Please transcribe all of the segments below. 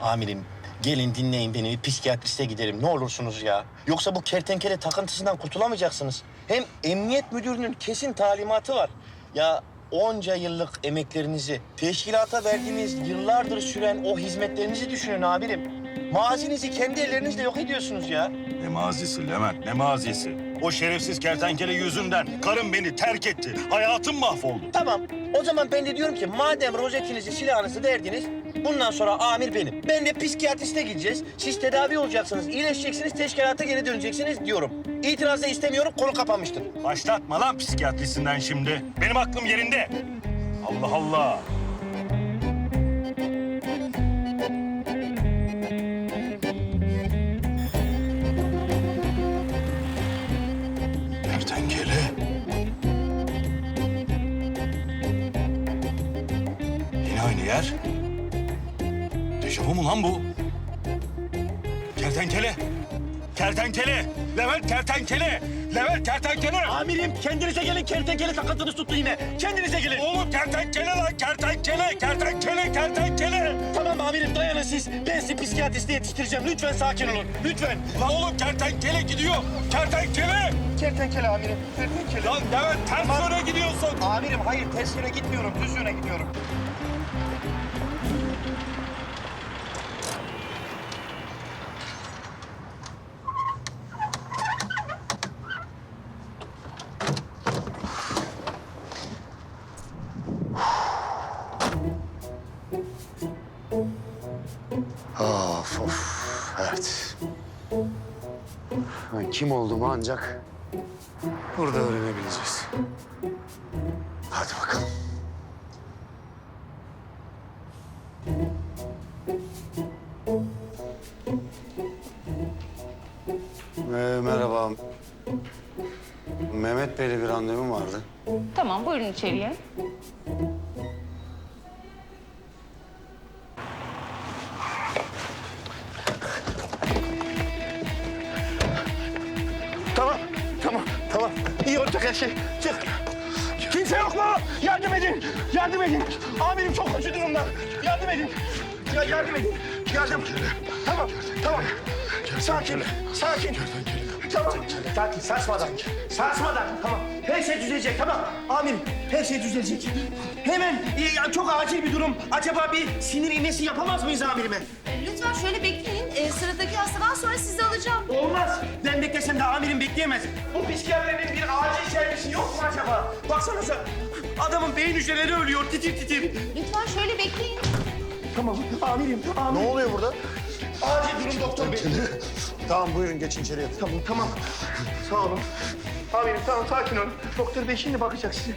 Amirim gelin dinleyin beni bir psikiyatriste gidelim ne olursunuz ya. Yoksa bu kertenkele takıntısından kurtulamayacaksınız. Hem emniyet müdürünün kesin talimatı var. Ya onca yıllık emeklerinizi, teşkilata verdiğiniz yıllardır süren o hizmetlerinizi düşünün amirim. Mazinizi kendi ellerinizle yok ediyorsunuz ya. Ne mazisi Levent, ne mazisi? O şerefsiz kertenkele yüzünden karım beni terk etti. Hayatım mahvoldu. Tamam. O zaman ben de diyorum ki madem rozetinizi, silahınızı verdiniz, bundan sonra amir benim. Ben de psikiyatriste gideceğiz. Siz tedavi olacaksınız, iyileşeceksiniz, teşkilata geri döneceksiniz diyorum. İtiraz da istemiyorum, konu kapanmıştır. Başlatma lan psikiyatrisinden şimdi. Benim aklım yerinde. Allah Allah. Lan bu? Kertenkele. Kertenkele. Levent kertenkele. Levent kertenkele. Amirim kendinize gelin, kertenkele takıntınız tuttu yine. Kendinize gelin. Oğlum kertenkele lan kertenkele. Kertenkele kertenkele. Tamam amirim dayanın siz. Ben sizi psikiyatriste yetiştireceğim. Lütfen sakin olun. Lütfen. Lan oğlum kertenkele gidiyor. Kertenkele. Kertenkele amirim. Kertenkele. Lan Levent ters yöne gidiyorsun. Amirim hayır ters yöne gitmiyorum. Düz yöne gidiyorum. Kim olduğumu ancak burada öğrenebileceğiz. Hadi bakalım. Ee, merhaba. Mehmet Bey'le bir randevum vardı. Tamam buyurun içeriye. Yardım edin. Yardım. Tamam, tamam. Sakin, sakin. Tamam. Sakin, sarsmadan. Sarsmadan, tamam. Her şey düzelecek, tamam. Amirim, her şey düzelecek. Hemen, e, ya çok acil bir durum. Acaba bir sinir iğnesi yapamaz mıyız amirime? Lütfen şöyle bekleyin. Ee, sıradaki hastadan sonra sizi alacağım. Olmaz. Ben beklesem de amirim bekleyemez. Bu psikiyatrinin bir acil servisi yok mu acaba? Baksanıza. Adamın beyin hücreleri ölüyor titir titir. Lütfen şöyle bekleyin. Tamam amirim. amirim. Ne oluyor burada? Acil durum doktor bey. Tamam buyurun geçin içeriye. Tamam tamam. Sağ olun. Amirim tamam sakin olun. Doktor bey şimdi bakacak size.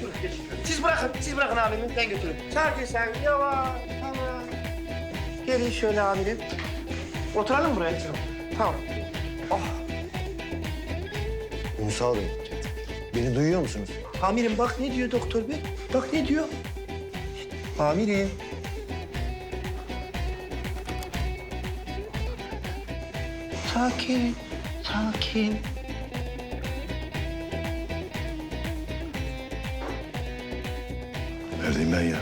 Şuraya geçin. Siz bırakın, siz bırakın amirim. Ben götürürüm. Sakin sen, yavaş, tamam. Gelin şöyle amirim. Oturalım buraya. Tamam. Ünsal Bey, beni duyuyor musunuz? Amirim bak ne diyor doktor bey? Bak ne diyor? Amirim. Sakin, sakin. Neredeyim ben ya?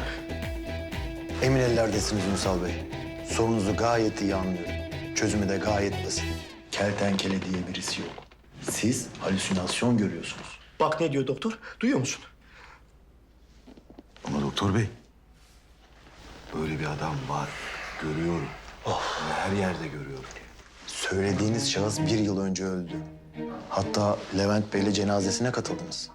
Emin ellerdesiniz Ünsal Bey. Sorunuzu gayet iyi anlıyorum. Çözümü de gayet basit. Kertenkele diye birisi yok. Siz halüsinasyon görüyorsunuz. Bak ne diyor doktor? Duyuyor musun? Ama doktor bey. Böyle bir adam var. Görüyorum. Ve her yerde görüyorum. Söylediğiniz şahıs bir yıl önce öldü. Hatta Levent Bey'le cenazesine katıldınız.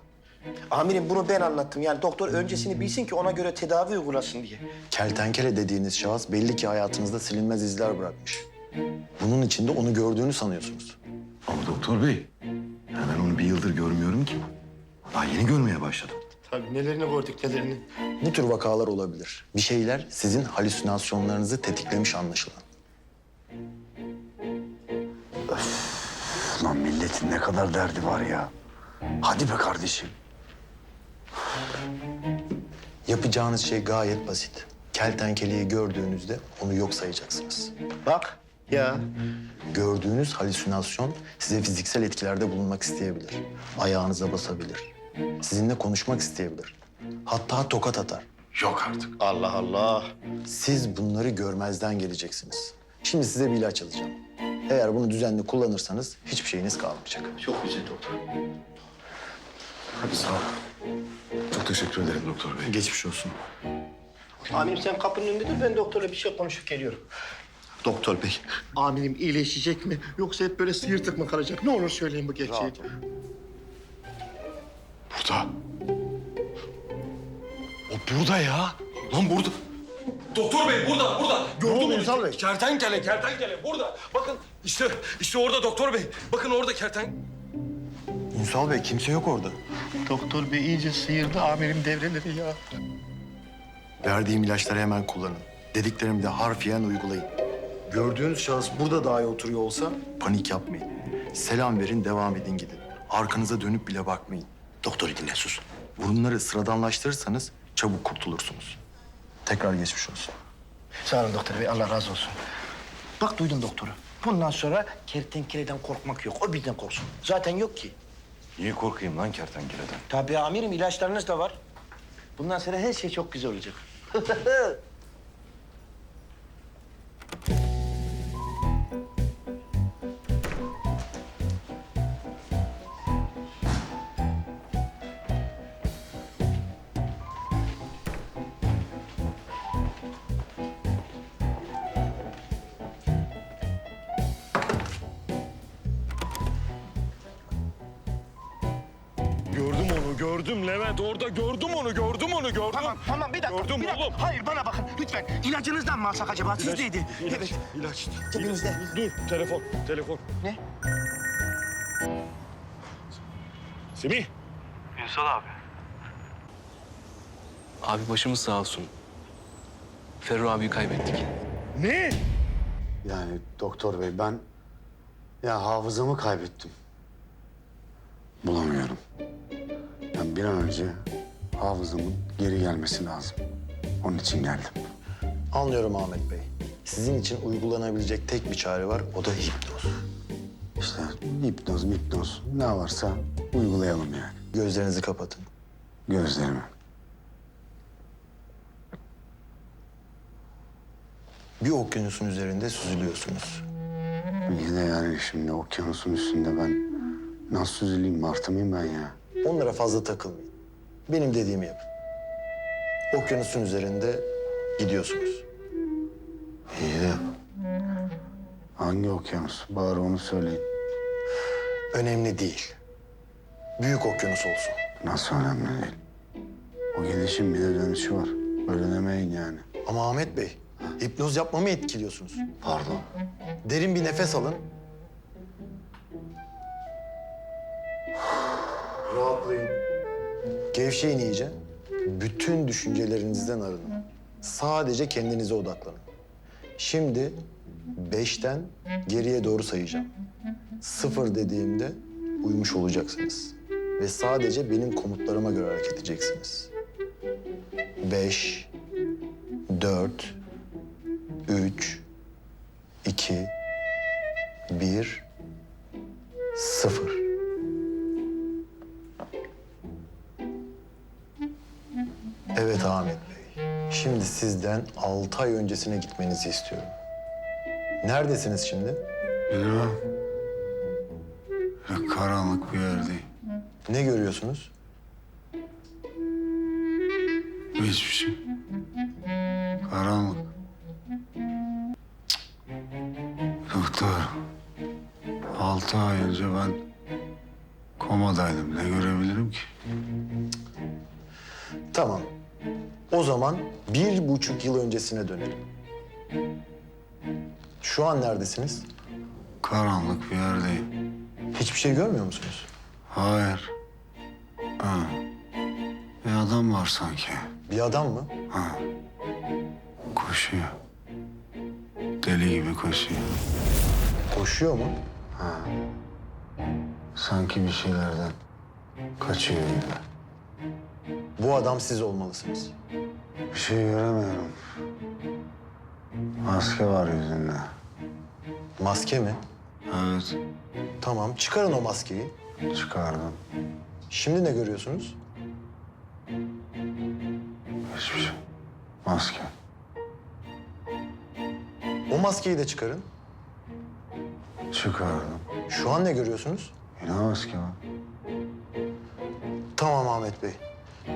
Amirim bunu ben anlattım. Yani doktor öncesini bilsin ki ona göre tedavi uygulasın diye. Kertenkele dediğiniz şahıs belli ki hayatınızda silinmez izler bırakmış. Bunun için de onu gördüğünü sanıyorsunuz. Ama doktor bey. Yani ben onu bir yıldır görmüyorum ki. Daha yeni görmeye başladım. Tabii nelerini gördük nelerini. Bu tür vakalar olabilir. Bir şeyler sizin halüsinasyonlarınızı tetiklemiş anlaşılan. Milletin ne kadar derdi var ya. Hadi be kardeşim. Yapacağınız şey gayet basit. Kertenkeleyi gördüğünüzde onu yok sayacaksınız. Bak ya. Gördüğünüz halüsinasyon size fiziksel etkilerde bulunmak isteyebilir. Ayağınıza basabilir. Sizinle konuşmak isteyebilir. Hatta tokat atar. Yok artık. Allah Allah. Siz bunları görmezden geleceksiniz. Şimdi size bir ilaç alacağım. Eğer bunu düzenli kullanırsanız hiçbir şeyiniz kalmayacak. Çok güzel doktor. Hadi sağ ol. Çok teşekkür ederim doktor bey. Geçmiş olsun. Amirim sen kapının önünde dur. Ben doktorla bir şey konuşup geliyorum. Doktor bey, amirim iyileşecek mi? Yoksa hep böyle sıyırtık mı kalacak? Ne olur söyleyin bu gerçeği. Rahat ol. Burada. O burada ya. Lan burada. Doktor bey burada, burada. Gördün mü? Ünsal Bey? Kertenkele, kertenkele burada. Bakın işte, işte orada doktor bey. Bakın orada kerten... Ünsal Bey kimse yok orada. Doktor bey iyice sıyırdı amirim devreleri ya. Verdiğim ilaçları hemen kullanın. Dediklerimi de harfiyen uygulayın. Gördüğünüz şahıs burada dahi oturuyor olsa panik yapmayın. Selam verin, devam edin gidin. Arkanıza dönüp bile bakmayın. Doktoru dinle sus. Bunları sıradanlaştırırsanız çabuk kurtulursunuz. Tekrar geçmiş olsun. Sağ olun doktor bey, Allah razı olsun. Bak duydun doktoru. Bundan sonra kertenkeleden korkmak yok. O bizden korksun. Zaten yok ki. Niye korkayım lan kertenkeleden? Tabii amirim ilaçlarınız da var. Bundan sonra her şey çok güzel olacak. gördüm onu, gördüm onu, gördüm. Tamam, tamam bir dakika. Gördüm bir dakika. oğlum. Hayır bana bakın lütfen. İlacınızdan mı alsak acaba? Sizdeydi. İlaç, Evet. ilaç. Cebinizde. Dur, telefon, telefon. Ne? Semih. Abi başımız sağ olsun. Ferru abiyi kaybettik. Ne? Yani doktor bey ben ya hafızamı kaybettim. Bulamıyorum. Yani bir an önce hafızamın geri gelmesi lazım. Onun için geldim. Anlıyorum Ahmet Bey. Sizin için uygulanabilecek tek bir çare var, o da hipnoz. İşte hipnoz, hipnoz ne varsa uygulayalım yani. Gözlerinizi kapatın. Gözlerimi. Bir okyanusun üzerinde süzülüyorsunuz. İyi de yani şimdi okyanusun üstünde ben nasıl süzüleyim martı mıyım ben ya? Onlara fazla takılmayın. Benim dediğimi yapın. Okyanusun üzerinde gidiyorsunuz. İyi de hangi okyanus? Bari onu söyleyin. Önemli değil. Büyük okyanus olsun. Nasıl önemli değil. O gidişin bir de dönüşü var. Böyle demeyin yani. Ama Ahmet Bey, hipnoz yapmamı etkiliyorsunuz. Pardon. Derin bir nefes alın. Rahatlayın. Gevşeyin iyice. Bütün düşüncelerinizden arının. Sadece kendinize odaklanın. Şimdi beşten geriye doğru sayacağım. Sıfır dediğimde uyumuş olacaksınız. Ve sadece benim komutlarıma göre hareket edeceksiniz. Beş, dört, üç, iki, bir, sıfır. Evet Ahmet Bey. Şimdi sizden altı ay öncesine gitmenizi istiyorum. Neredesiniz şimdi? Bilmem. Ya karanlık bir yerdeyim. Ne görüyorsunuz? Hiçbir şey. Karanlık. Cık. Doktor. Altı ay önce ben komadaydım. Ne görebilirim ki? Tamam. O zaman bir buçuk yıl öncesine dönelim. Şu an neredesiniz? Karanlık bir yerdeyim. Hiçbir şey görmüyor musunuz? Hayır. Ha. Bir adam var sanki. Bir adam mı? Ha. Koşuyor. Deli gibi koşuyor. Koşuyor mu? Sanki bir şeylerden kaçıyor gibi. Bu adam siz olmalısınız. Bir şey göremiyorum. Maske var yüzünde. Maske mi? Evet, Tamam, çıkarın o maskeyi. çıkardım. Şimdi ne görüyorsunuz? Hiçbir şey. Maske. O maskeyi de çıkarın. Çıkardım. Şu an ne görüyorsunuz? Yine maske var. Tamam Ahmet Bey.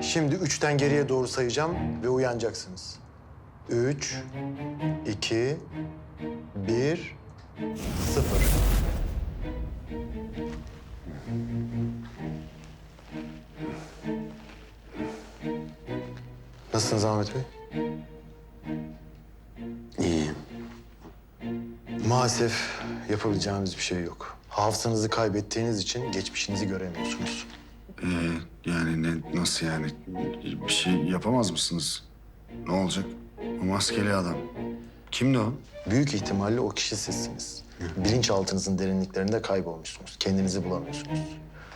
Şimdi üçten geriye doğru sayacağım ve uyanacaksınız. Üç, iki, bir, sıfır. Nasılsınız Ahmet Bey? İyiyim. Maalesef yapabileceğimiz bir şey yok. Hafızanızı kaybettiğiniz için geçmişinizi göremiyorsunuz. Ee, nasıl yani? Bir şey yapamaz mısınız? Ne olacak? O maskeli adam. Kimdi o? Büyük ihtimalle o kişi sizsiniz. Bilinçaltınızın derinliklerinde kaybolmuşsunuz. Kendinizi bulamıyorsunuz.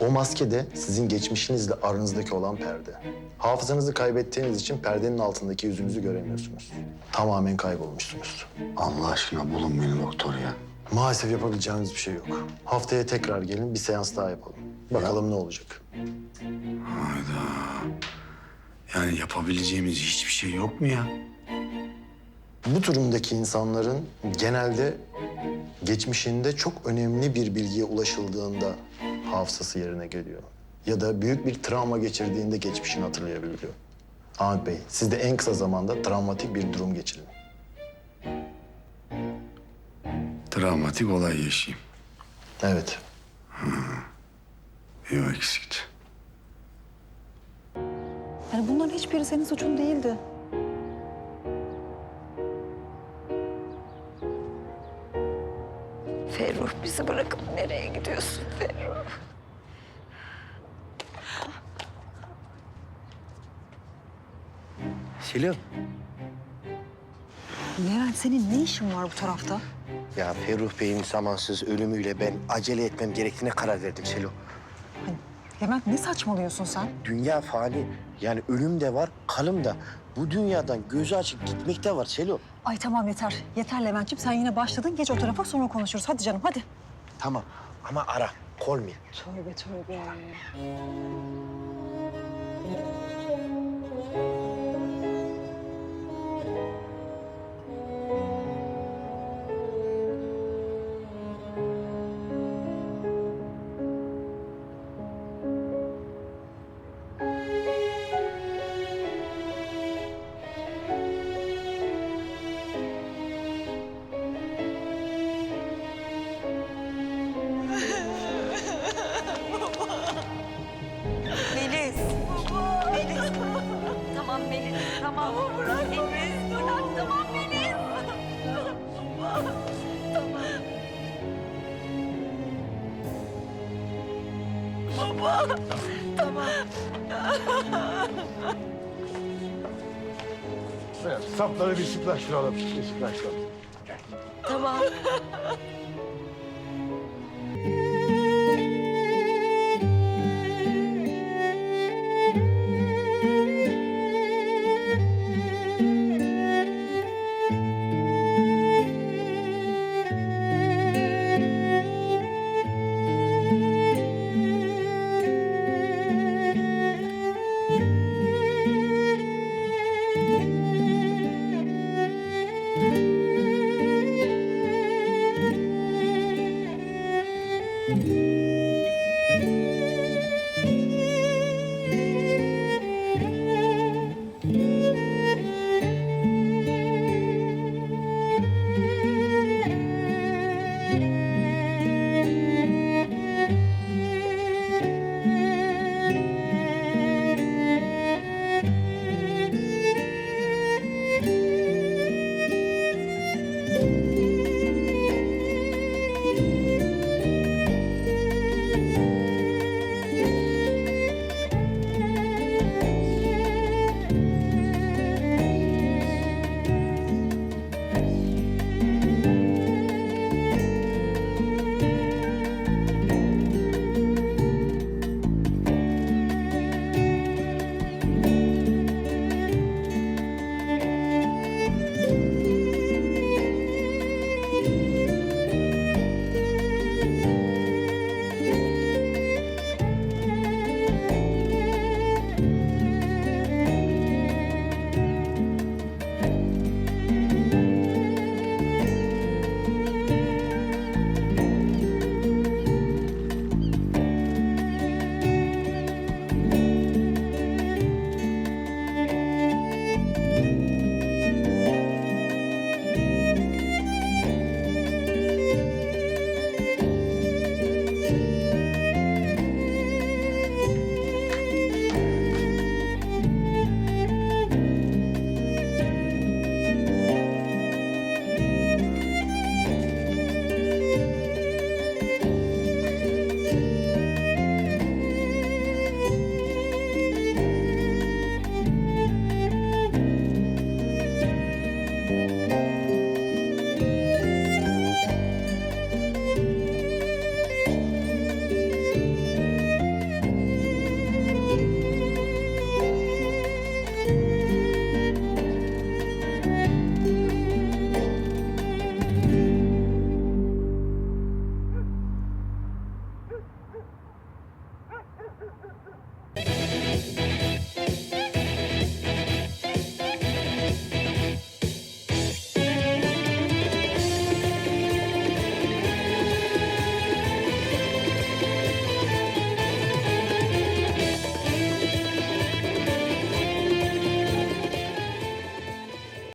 O maske de sizin geçmişinizle aranızdaki olan perde. Hafızanızı kaybettiğiniz için perdenin altındaki yüzünüzü göremiyorsunuz. Tamamen kaybolmuşsunuz. Allah aşkına bulun beni doktor ya. Maalesef yapabileceğimiz bir şey yok. Haftaya tekrar gelin bir seans daha yapalım. Bakalım ne olacak. Hayda. Yani yapabileceğimiz hiçbir şey yok mu ya? Bu durumdaki insanların genelde geçmişinde çok önemli bir bilgiye ulaşıldığında hafızası yerine geliyor. Ya da büyük bir travma geçirdiğinde geçmişini hatırlayabiliyor. Ahmet Bey, siz de en kısa zamanda travmatik bir durum geçirin. Travmatik olay yaşayayım. Evet. Bir o eksikti. Yani bunların hiçbiri senin suçun değildi. Ferruh bizi bırakıp nereye gidiyorsun Ferruh? Selim. Levent senin ne işin var bu tarafta? Ya Ferruh Bey'in zamansız ölümüyle ben acele etmem gerektiğine karar verdim Selo. Levent ne saçmalıyorsun sen? Dünya fani. Yani ölüm de var, kalım da. Bu dünyadan gözü açık gitmek de var Selo. Ay tamam yeter. Yeter Levent'ciğim sen yine başladın. Geç o tarafa sonra konuşuruz. Hadi canım hadi. Tamam ama ara, call me. Tövbe tövbe. Tamam. Bırak Melis. Bırak tamam Melis. Sapları bir sıklaştıralım. Bir sıklaştıralım. Tamam.